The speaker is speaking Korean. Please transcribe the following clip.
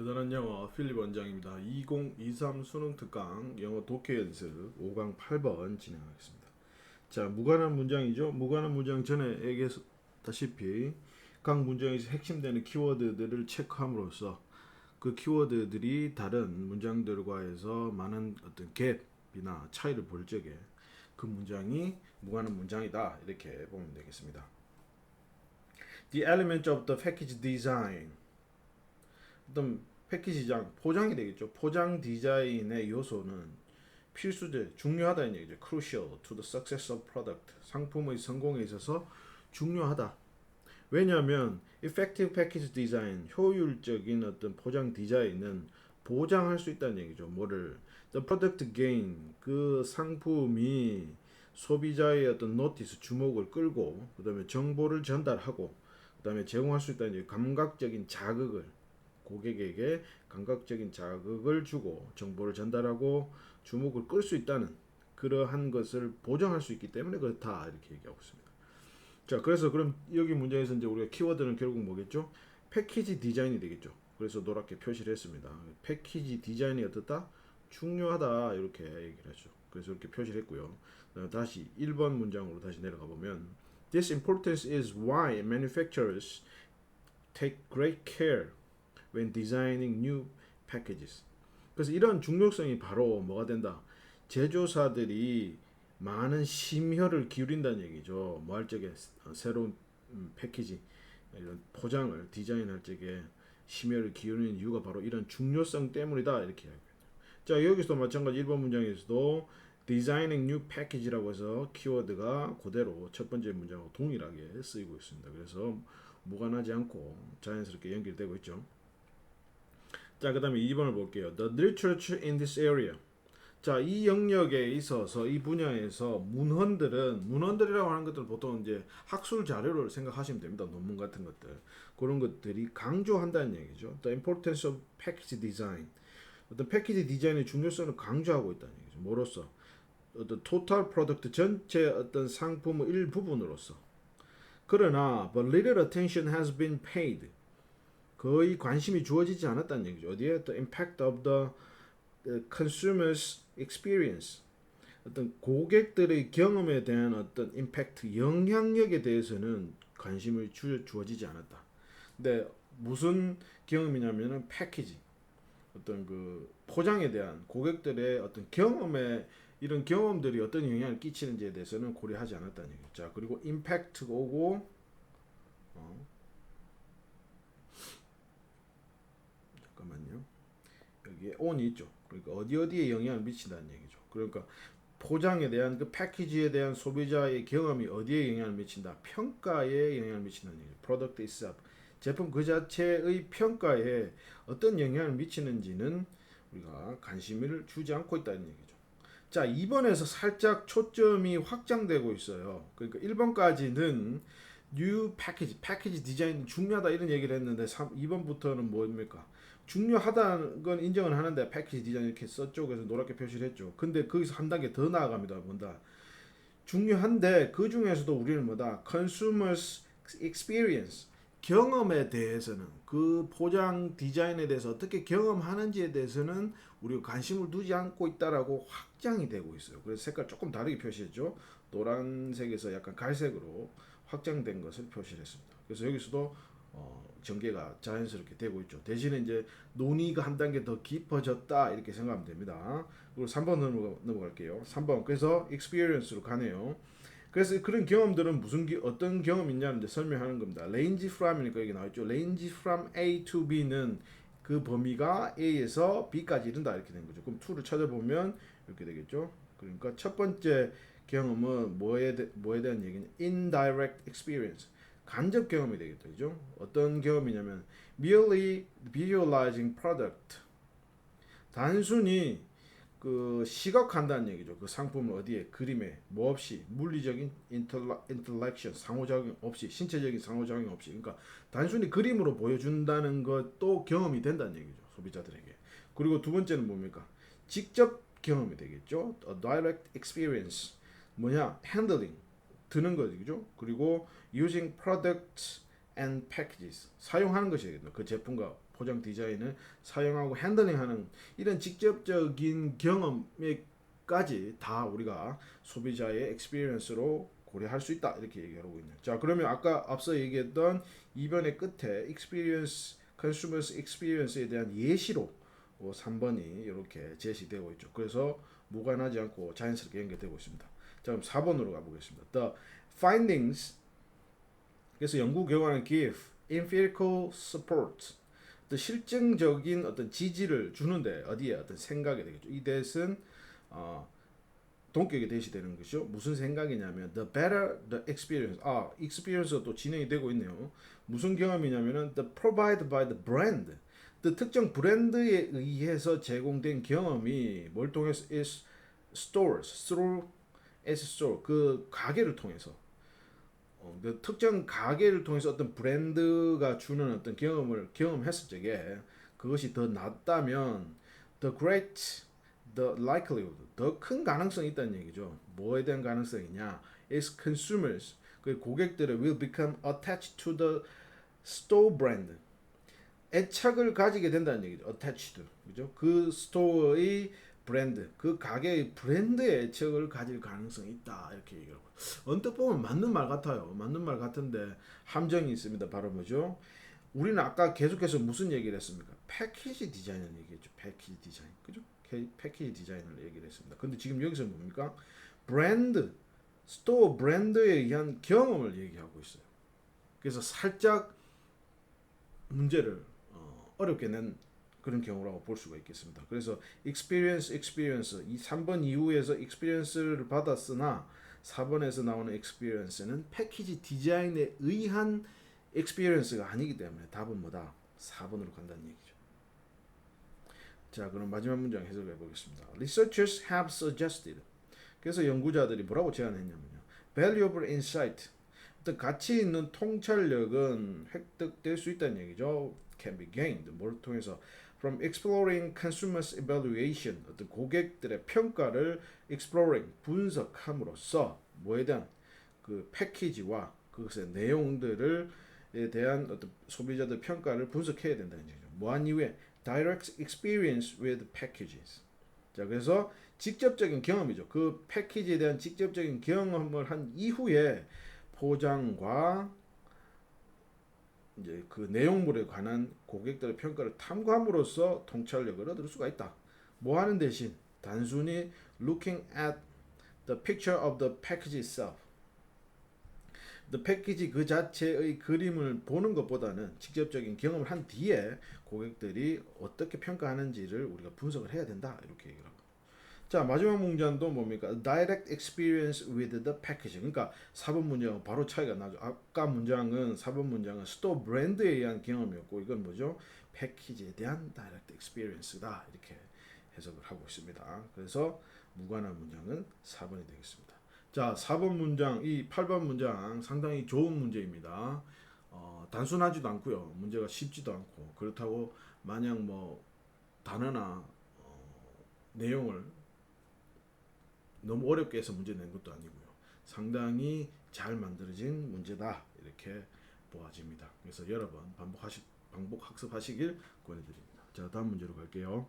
대단한 영어 필립 원장입니다. 2023 수능 특강 영어 독해 연습 5강 8번 진행하겠습니다. 자, 무관한 문장이죠. 무관한 문장 전에 얘기했다시피 각 문장에서 핵심되는 키워드들을 체크함으로써 그 키워드들이 다른 문장들과에서 많은 어떤 갭이나 차이를 볼 적에 그 문장이 무관한 문장이다 이렇게 보면 되겠습니다. The element of the package design 어떤 패키지장 포장이 되겠죠. 포장 디자인의 요소는 필수제 중요하다는 얘기죠. crucial to the success of product 상품의 성공에 있어서 중요하다. 왜냐하면 effective package design 효율적인 어떤 포장 디자인은 보장할 수 있다는 얘기죠. 뭐를 the product gain 그 상품이 소비자의 어떤 노티스 주목을 끌고 그다음에 정보를 전달하고 그다음에 제공할 수 있다는 얘기 감각적인 자극을 고객에게 감각적인 자극을 주고 정보를 전달하고 주목을 끌 수 있다는 그러한 것을 보장할 수 있기 때문에 그렇다 이렇게 얘기하고 있습니다. 자, 그래서 그럼 여기 문제에서 이제 우리가 키워드는 결국 뭐겠죠? 패키지 디자인이 되겠죠. 그래서 노랗게 표시를 했습니다. 패키지 디자인이 어떻다? 중요하다 이렇게 얘기를 했죠. 그래서 이렇게 표시를 했고요. 다시 1번 문장으로 다시 내려가 보면 This importance is why manufacturers take great care when designing new packages. 그래서 이런 중요성이 바로 뭐가 된다? 제조사들이 많은 심혈을 기울인다는 얘기죠. 뭐 할 적에 새로운 패키지 이런 포장을 디자인할 적에 심혈을 기울이는 이유가 바로 이런 중요성 때문이다 이렇게 이야기합니다. 자 여기서도 마찬가지 1번 문장에서도 designing new package라고 해서 키워드가 그대로 첫 번째 문장하고 동일하게 쓰이고 있습니다. 그래서 무관하지 않고 자연스럽게 연결되고 있죠. 자, 그 다음에 2번을 볼게요. The literature in this area. 자, 이 영역에 있어서 이 분야에서 문헌들은 문헌들이라고 하는 것들은 보통 이제 학술 자료를 생각하시면 됩니다. 논문 같은 것들 그런 것들이 강조한다는 얘기죠. The importance of package design. 어떤 패키지 디자인의 중요성을 강조하고 있다는 얘기죠. 뭐로서 어떤 total product 전체 어떤 상품의 일부분으로서. 그러나 but little attention has been paid. 거의 관심이 주어지지 않았다는 얘기죠. 어디에 the impact of the consumer's experience 어떤 고객들의 경험에 대한 어떤 임팩트 영향력에 대해서는 관심을 주, 주어지지 않았다. 근데 무슨 경험이냐면은 패키지 어떤 그 포장에 대한 고객들의 어떤 경험에 이런 경험들이 어떤 영향을 끼치는지에 대해서는 고려하지 않았다는 얘기죠. 자 그리고 임팩트가 오고 어, 잠깐만요. 여기에 on이 있죠. 그러니까 어디 어디에 영향을 미친다는 얘기죠. 그러니까 포장에 대한 그 패키지에 대한 소비자의 경험이 어디에 영향을 미친다. 평가에 영향을 미친다는 얘기죠. product itself. 제품 그 자체의 평가에 어떤 영향을 미치는지는 우리가 관심을 주지 않고 있다는 얘기죠. 자, 2번에서 살짝 초점이 확장되고 있어요. 그러니까 1번까지는 뉴 패키지, 패키지 디자인 중요하다 이런 얘기를 했는데 3, 2번부터는 뭡니까? 중요하다는 건 인정을 하는데 패키지 디자인 이렇게. 그래서 노랗게 표시를 했죠. 근데 거기서 한 단계 더 나아갑니다. 뭔다. 중요한데 그 중에서도 우리는 뭐다? consumers experience 경험에 대해서는 그 포장 디자인에 대해서 어떻게 경험하는지에 대해서는 우리가 관심을 두지 않고 있다라고 확장이 되고 있어요. 그래서 색깔 조금 다르게 표시했죠. 노란색에서 약간 갈색으로 확장된 것을 표시했습니다. 그래서 여기서도 어, 전개가 자연스럽게 되고 있죠. 대신에 이제 논의가 한 단계 더 깊어졌다 이렇게 생각하면 됩니다. 그리고 3번 넘어가, 넘어갈게요. 3번 그래서 experience로 가네요. 그래서 그런 경험들은 무슨 기, 어떤 경험이 있냐는 설명하는 겁니다. range from이니까 여기 나와있죠. range from A to B는 그 범위가 A에서 B까지 이른다 이렇게 된 거죠. 그럼 2를 찾아보면 이렇게 되겠죠. 그러니까 첫 번째 경험은 뭐에, 대, 뭐에 대한 얘기냐? indirect experience. 간접 경험이 되겠죠. 그죠? 어떤 경험이냐면 merely visualizing product. 단순히 그 시각한다는 얘기죠. 그 상품을 어디에 그림에 뭐 없이 물리적인 인터랙션 상호작용 없이 신체적인 상호작용 없이 그러니까 단순히 그림으로 보여준다는 것도 경험이 된다는 얘기죠. 소비자들에게. 그리고 두 번째는 뭡니까? 직접 경험이 되겠죠. A direct experience. 뭐냐? handling 드는 거죠. 그리고 using products and packages 사용하는 것이겠죠. 그 제품과 포장 디자인을 사용하고 핸들링하는 이런 직접적인 경험에까지 다 우리가 소비자의 experience로 고려할 수 있다 이렇게 얘기하고 있네요. 자 그러면 아까 앞서 얘기했던 이변의 끝에 experience, consumers experience에 대한 예시로 어, 3번이 이렇게 제시되고 있죠. 그래서 무관하지 않고 자연스럽게 연결되고 있습니다. 자 그럼 4번으로 가보겠습니다. The findings 그래서 연구 결과는 give empirical support 또 실증적인 어떤 지지를 주는데 어디에 어떤 생각이 되겠죠. 이 대은 어, 동격이 대시되는 것이죠. 무슨 생각이냐면 the better the experience. 아, experience가 또 진행이 되고 있네요. 무슨 경험이냐면은 the provided by the brand. 그 특정 브랜드에 의해서 제공된 경험이 뭘 통해서 is stores through as store 그 가게를 통해서 어, 그 특정 가게를 통해서 어떤 브랜드가 주는 어떤 경험을 경험했을 적에 그것이 더 낫다면 the great the likelihood 더 큰 가능성이 있다는 얘기죠. 뭐에 대한 가능성이냐? is consumers 그 고객들이 will become attached to the store brand 애착을 가지게 된다는 얘기죠. attached 그죠? 그 스토어의 브랜드 그 가게의 브랜드에 애착을 가질 가능성이 있다 이렇게 얘기하고 언뜻 보면 맞는 말 같아요. 맞는 말 같은데 함정이 있습니다. 바로 뭐죠? 우리는 아까 계속해서 무슨 얘기를 했습니까? 패키지 디자인을 얘기했죠. 패키지 디자인. 그죠? 캐- 패키지 디자인을 얘기를 했습니다. 근데 지금 여기서 뭡니까? 브랜드, 스토어 브랜드에 의한 경험을 얘기하고 있어요. 그래서 살짝 문제를 어, 어렵게 낸 그런 경우라고 볼 수가 있겠습니다. 그래서 experience, experience 이 3번 이후에서 experience를 받았으나 4번에서 나오는 experience는 패키지 디자인에 의한 experience가 아니기 때문에 답은 뭐다? 4번으로 간다는 얘기죠. 자, 그럼 마지막 문장 해석해 보겠습니다. Researchers have suggested. 그래서 연구자들이 뭐라고 제안했냐면요. Valuable insight. 어떤 가치 있는 통찰력은 획득될 수 있다는 얘기죠. Can be gained. 뭘 통해서? From exploring consumers evaluation. 어떤 고객들의 평가를 exploring 분석함으로써 뭐에 대한 그 패키지와 그것의 내용들을 에 대한 어떤 소비자들 평가를 분석해야 된다는 얘기죠. 뭐한 이후에 direct experience with packages. 자, 그래서 직접적인 경험이죠. 그 패키지에 대한 직접적인 경험을 한 이후에 포장과 이제 그 내용물에 관한 고객들의 평가를 탐구함으로써 통찰력을 얻을 수가 있다. 뭐 하는 대신 단순히 looking at the picture of the package itself. the 패키지 그 자체의 그림을 보는 것보다는 직접적인 경험을 한 뒤에 고객들이 어떻게 평가하는지를 우리가 분석을 해야 된다 이렇게 얘기를 하고 자 마지막 문장도 뭡니까? Direct experience with the package 그러니까 4번 문장은 바로 차이가 나죠. 아까 문장은 4번 문장은 스토어 브랜드에 의한 경험이었고 이건 뭐죠? 패키지에 대한 direct experience다. 이렇게 해석을 하고 있습니다. 그래서 무관한 문장은 4번이 되겠습니다. 자, 4번 문장, 이 8번 문장 상당히 좋은 문제입니다. 어, 단순하지도 않고요. 문제가 쉽지도 않고 그렇다고 마냥 뭐 단어나 어, 내용을 너무 어렵게 해서 문제 낸 것도 아니고요. 상당히 잘 만들어진 문제다 이렇게 보아집니다. 그래서 여러 번 반복하시 반복 학습하시길 권해드립니다. 자, 다음 문제로 갈게요.